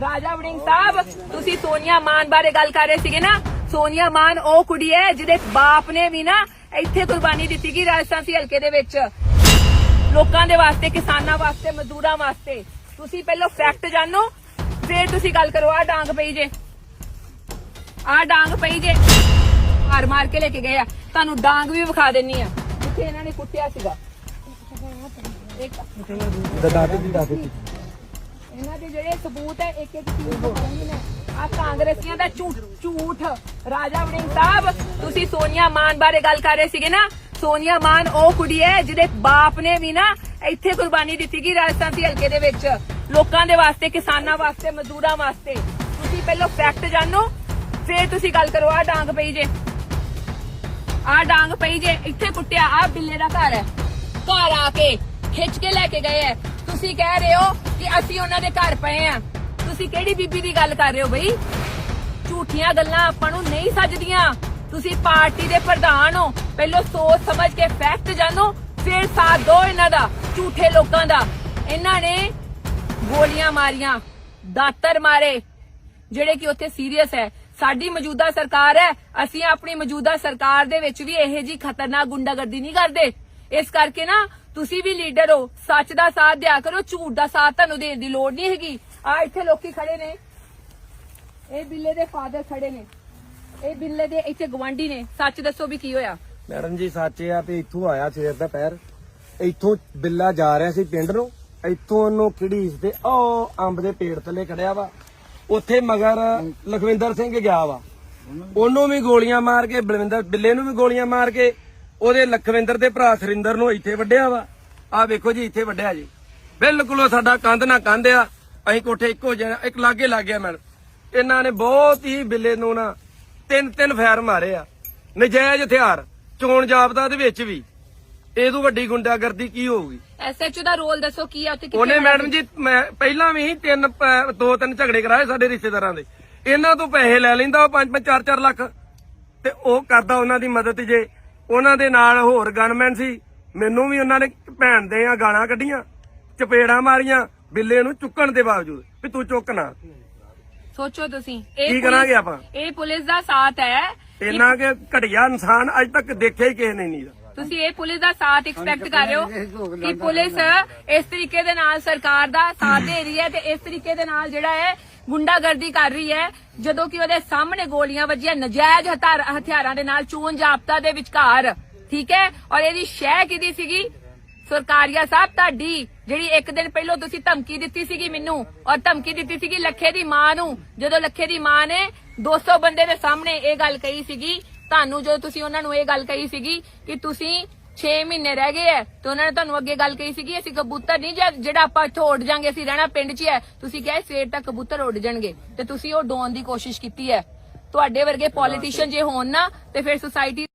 ਰਾਜਾ ਵੜਿੰਗ ਸਾਹਿਬ, ਤੁਸੀਂ ਸੋਨੀਆ ਮਾਨ ਬਾਰੇ ਗੱਲ ਕਰ ਰਹੇ ਸੀਗੇ ਨਾ? ਸੋਨੀਆ ਮਾਨ ਉਹ ਕੁੜੀ ਹੈ ਜਿਹਦੇ ਬਾਪ ਨੇ ਵੀ ਨਾ ਇੱਥੇ ਕੁਰਬਾਨੀ ਦਿੱਤੀ ਗਈ ਰਾਜਸਥਾਨ ਸੀ ਹਲਕੇ ਦੇ ਵਿੱਚ। ਲੋਕਾਂ ਦੇ ਵਾਸਤੇ, ਕਿਸਾਨਾਂ ਵਾਸਤੇ, ਮਜ਼ਦੂਰਾਂ ਵਾਸਤੇ। ਤੁਸੀਂ ਪਹਿਲਾਂ ਫੈਕਟ ਜਾਣੋ, ਫਿਰ ਤੁਸੀਂ ਗੱਲ ਕਰੋ ਆ ਡਾਂਗ ਪਈ ਜੇ। ਆ ਡਾਂਗ ਪਈ ਜੇ। ਮਾਰ ਮਾਰ ਕੇ ਲੈ ਕੇ ਗਏ ਆ। ਤੁਹਾਨੂੰ ਡਾਂਗ ਵੀ ਵਿਖਾ ਦੇਣੀ ਆ। ਜਿੱਥੇ ਇਹਨਾਂ ਨੇ ਕੁੱਟਿਆ ਸੀਗਾ। ਇੱਕ ਦਾਦੇ ਦੀ ਦਾਦੇ ਇਹਨਾਂ ਦੇ ਜਿਹੜੇ ਸਬੂਤ ਹੈ ਇੱਕ ਇੱਕ ਚੀਜ਼ ਦਿਖਾਉਂਦੇ ਨੇ। ਆ ਕਾਂਗਰਸੀਆਂ ਦਾ ਝੂਠ ਝੂਠ। ਰਾਜਾ ਵੜਿੰਗ ਸਾਹਿਬ, ਤੁਸੀਂ ਸੋਨੀਆ ਮਾਨ ਬਾਰੇ ਗੱਲ ਕਰ ਰਹੇ ਸੀਗੇ ਨਾ? ਸੋਨੀਆ ਮਾਨ ਉਹ ਕੁੜੀ ਹੈ ਜਿਹਦੇ ਬਾਪ ਨੇ ਵੀ ਨਾ ਇੱਥੇ ਕੁਰਬਾਨੀ ਦਿੱਤੀ ਗਈ ਰਾਜਸਥਾਨ ਸੀ ਹਲਕੇ ਦੇ ਵਿੱਚ। ਲੋਕਾਂ ਦੇ ਵਾਸਤੇ, ਕਿਸਾਨਾਂ ਵਾਸਤੇ, ਮਜ਼ਦੂਰਾਂ ਵਾਸਤੇ। ਤੁਸੀਂ ਪਹਿਲਾਂ ਫੈਕਟ ਜਾਣੋ, ਫੇਰ ਤੁਸੀਂ ਗੱਲ ਕਰੋ ਆ ਡਾਂਗ ਪਈ ਜੇ। ਆ ਡਾਂਗ ਪਈ ਜੇ, ਇੱਥੇ ਕੁੱਟਿਆ ਆ ਬਿੱਲੇ ਦਾ ਘਰ ਹੈ। ਘਰ ਆ ਕੇ ਖਿੱਚ ਕੇ ਲੈ ਕੇ ਗਏ ਐ ਤੁਸੀਂ ਕਹਿ ਰਹੇ ਹੋ ਕਿ ਅਸੀਂ ਉਹਨਾਂ ਦੇ ਘਰ ਪਏ ਆ। ਤੁਸੀਂ ਕਿਹੜੀ ਬੀਬੀ ਦੀ ਗੱਲ ਕਰ ਰਹੇ ਹੋ ਬਈ? ਝੂਠੀਆਂ ਗੱਲਾਂ ਆਪਾਂ ਨੂੰ ਨਹੀਂ ਸੱਜਦੀਆਂ। ਤੁਸੀਂ ਪਾਰਟੀ ਦੇ ਪ੍ਰਧਾਨ ਹੋ। ਪਹਿਲਾਂ ਸੋਚ ਸਮਝ ਕੇ ਫੈਕਟ ਜਾਣੋ, ਫਿਰ ਸਾਥ ਦਿਓ ਇਹਨਾਂ ਦਾ, ਝੂਠੇ ਲੋਕਾਂ ਦਾ। ਇਹਨਾਂ ਨੇ ਗੋਲੀਆਂ ਮਾਰੀਆਂ, ਦਾਤਰ ਮਾਰੇ, ਜਿਹੜੇ ਕਿ ਉੱਥੇ ਸੀਰੀਅਸ ਹੈ। ਸਾਡੀ ਮੌਜੂਦਾ ਸਰਕਾਰ ਹੈ। ਅਸੀਂ ਆਪਣੀ ਮੌਜੂਦਾ ਸਰਕਾਰ ਦੇ ਵਿੱਚ ਵੀ ਇਹੋ ਜੀ ਖਤਰਨਾਕ ਗੁੰਡਾਗਰਦੀ ਨਹੀਂ ਕਰਦੇ। ਇਸ ਕਰਕੇ ਨਾ ਤੁਸੀਂ ਵੀ ਲੀਡਰ ਹੋ, ਸੱਚ ਦਾ ਸਾਥ ਦਿਆ ਕਰੋ, ਝੂਠ ਦਾ ਸਾਥ ਤੁਹਾਨੂੰ ਦੇਣ ਦੀ ਲੋੜ ਨਹੀਂ ਹੈਗੀ। ਆ ਇੱਥੇ ਲੋਕੀ ਖੜੇ ਨੇ। ਇਹ ਬਿੱਲੇ ਦੇ ਫਾਦਰ ਖੜੇ ਨੇ। ਇਹ ਬਿੱਲੇ ਦੇ ਇੱਥੇ ਗਵਾਂਢੀ ਨੇ। ਸੱਚ ਦੱਸੋ ਵੀ ਕੀ ਹੋਇਆ? ਮੈਡਮ ਜੀ, ਸੱਚ ਆ ਵੀ ਇੱਥੋਂ ਆਇਆ ਸਵੇਰ ਦਾ ਪੈਰ। ਇੱਥੋਂ ਬਿੱਲਾ ਜਾ ਰਿਹਾ ਸੀ ਪਿੰਡ ਨੂੰ। ਇੱਥੋਂ ਉਹਨੂੰ ਕਿਹੜੀ ਤੇ ਉਹ ਅੰਬ ਦੇ ਪੇੜ ਥੱਲੇ ਖੜਿਆ ਵਾ। ਉੱਥੇ ਮਗਰ ਲਖਵਿੰਦਰ ਸਿੰਘ ਗਿਆ ਵਾ। ਉਹਨੂੰ ਵੀ ਗੋਲੀਆਂ ਮਾਰ ਕੇ, ਬਲਵਿੰਦਰ ਬਿੱਲੇ ਨੂੰ ਵੀ ਗੋਲੀਆਂ ਮਾਰ ਕੇ ਉਹਦੇ ਲਖਵਿੰਦਰ ਦੇ ਭਰਾ ਸਰਿੰਦਰ ਨੂੰ ਇੱਥੇ ਵੱਢਿਆ ਵਾ। ਆ ਵੇਖੋ ਜੀ ਇੱਥੇ ਵੱਢਿਆ ਜੀ। ਬਿਲਕੁਲ ਉਹ ਸਾਡਾ ਕੰਧ ਨਾ ਕੰਧ ਆ। ਅਸੀਂ ਕੋਠੇ ਇੱਕੋ ਜਿਹਾ ਇੱਕ ਲਾਗੇ ਲੱਗ ਗਿਆ ਮੈਡਮ। ਇਹਨਾਂ ਨੇ ਬਹੁਤ ਹੀ ਬਿੱਲੇ ਨੂੰ ਨਾ ਤਿੰਨ ਤਿੰਨ ਫੈਰ ਮਾਰੇ ਆ। ਨਜਾਇਜ਼ ਹਥਿਆਰ ਚੋਣ ਜਾਬਤਾ ਦੇ ਵਿੱਚ ਵੀ। ਇਹ ਤੋਂ ਵੱਡੀ ਗੁੰਡਾਗਰਦੀ ਕੀ ਹੋਊਗੀ? ਐਸਐਚਓ ਦਾ ਰੋਲ ਦੱਸੋ ਕੀ ਆ ਉੱਥੇ ਕਿੱਥੇ ਉਹਨੇ ਮੈਡਮ ਜੀ? ਮੈਂ ਪਹਿਲਾਂ ਵੀ ਤਿੰਨ ਦੋ ਤਿੰਨ ਝਗੜੇ ਕਰਾਏ ਸਾਡੇ ਰਿਸ਼ਤੇਦਾਰਾਂ ਦੇ। ਇਹਨਾਂ ਤੋਂ ਪੈਸੇ ਲੈ ਲੈਂਦਾ ਉਹ 5 5 4 4 ਲੱਖ। ਤੇ ਉਹ ਕਰਦਾ ਉਹਨਾਂ ਦੀ ਮਦਦ ਜੇ। ਉਹਨਾਂ ਦੇ ਨਾਲ ਹੋਰ ਗਨਮੈਨ ਸੀ। ਮੈਨੂੰ ਵੀ ਉਹਨਾਂ ਨੇ ਭੈਣ ਦੇ ਆ ਗਾਲਾਂ ਕੱਢੀਆਂ ਚਪੇੜਾਂ ਮਾਰੀਆਂ ਬਿੱਲੇ ਨੂੰ ਚੁੱਕਣ ਦੇ ਬਾਵਜੂਦ ਵੀ ਤੂੰ ਚੁੱਕ ਨਾ। ਸੋਚੋ ਤੁਸੀਂ ਕੀ ਕਰਾਂਗੇ ਆਪਾਂ? ਇਹ ਪੁਲਿਸ ਦਾ ਸਾਥ ਹੈ। ਇੰਨਾ ਕਿ ਘਟਿਆ ਇਨਸਾਨ ਅੱਜ ਤੱਕ ਦੇਖਿਆ ਹੀ ਕਿਸੇ ਨੇ ਨਹੀਂ ਦਾ ਤੁਸੀਂ ਇਹ ਪੁਲਿਸ ਦਾ ਸਾਥ ਐਕਸਪੈਕਟ ਕਰ ਰਹੇ ਹੋ ਕਿ ਪੁਲਿਸ ਇਸ ਤਰੀਕੇ ਦੇ ਨਾਲ ਸਰਕਾਰ ਦਾ ਸਾਥ ਦੇ ਰਹੀ ਹੈ ਤੇ ਇਸ ਤਰੀਕੇ ਦੇ ਨਾਲ ਜਿਹੜਾ ਹੈ ਗੁੰਡਾਗਰਦੀ ਕਰ ਰਹੀ ਹੈ। ਜਦੋਂ ਕਿ ਉਹਦੇ ਸਾਹਮਣੇ ਗੋਲੀਆਂ ਵੱਜੀਆਂ ਨਜਾਇਜ਼ ਹਥਿਆਰ- ਦੇ ਨਾਲ ਚੋਣ ਜਾਬਤਾ ਦੇ ਵਿਚਕਾਰ। ਠੀਕ ਹੈ? ਔਰ ਇਹਦੀ ਸ਼ਹਿ ਕਿਹਦੀ ਸੀਗੀ? ਸਰਕਾਰੀਆ ਸਾਹਿਬ ਤੁਹਾਡੀ ਜਿਹੜੀ ਇੱਕ ਦਿਨ ਪਹਿਲਾਂ ਤੁਸੀਂ ਧਮਕੀ ਦਿੱਤੀ ਸੀਗੀ ਮੈਨੂੰ। ਔਰ ਧਮਕੀ ਦਿੱਤੀ ਸੀਗੀ ਲੱਖੇ ਦੀ ਮਾਂ ਨੂੰ। ਜਦੋਂ ਲੱਖੇ ਦੀ ਮਾਂ ਨੇ 200 ਬੰਦੇ ਦੇ ਸਾਹਮਣੇ ਇਹ ਗੱਲ ਕਹੀ ਸੀਗੀ ਤੁਹਾਨੂੰ ਜਦੋਂ ਤੁਸੀਂ ਉਹਨਾਂ ਨੂੰ ਇਹ ਗੱਲ ਕਹੀ ਸੀਗੀ ਕਿ ਤੁਸੀਂ 6 ਮਹੀਨੇ ਰਹਿ ਗਏ ਐ ਤੇ ਉਹਨਾਂ ਨੇ ਤੁਹਾਨੂੰ ਅੱਗੇ ਗੱਲ ਕਹੀ ਸੀਗੀ ਅਸੀਂ ਕਬੂਤਰ ਨਹੀਂ ਜੇ- ਜਿਹੜਾ ਆਪਾਂ ਇੱਥੋਂ ਉੱਡ ਜਾਾਂਗੇ ਅਸੀਂ ਰਹਿਣਾ ਪਿੰਡ 'ਚ ਹੈ ਤੁਸੀਂ ਕਿਹਾ ਸਵੇਰ ਤੱਕ ਕਬੂਤਰ ਉੱਡ ਜਾਣਗੇ ਤੇ ਤੁਸੀਂ ਉਹ ਡੋਨ ਦੀ ਕੋਸ਼ਿਸ਼ ਕੀਤੀ ਹੈ ਤੁਹਾਡੇ ਵਰਗੇ ਪੋਲੀਟੀਸ਼ੀਅਨ ਜੇ ਹੋਣ ਨਾ ਤੇ ਫਿਰ ਸੁਸਾਇਟੀ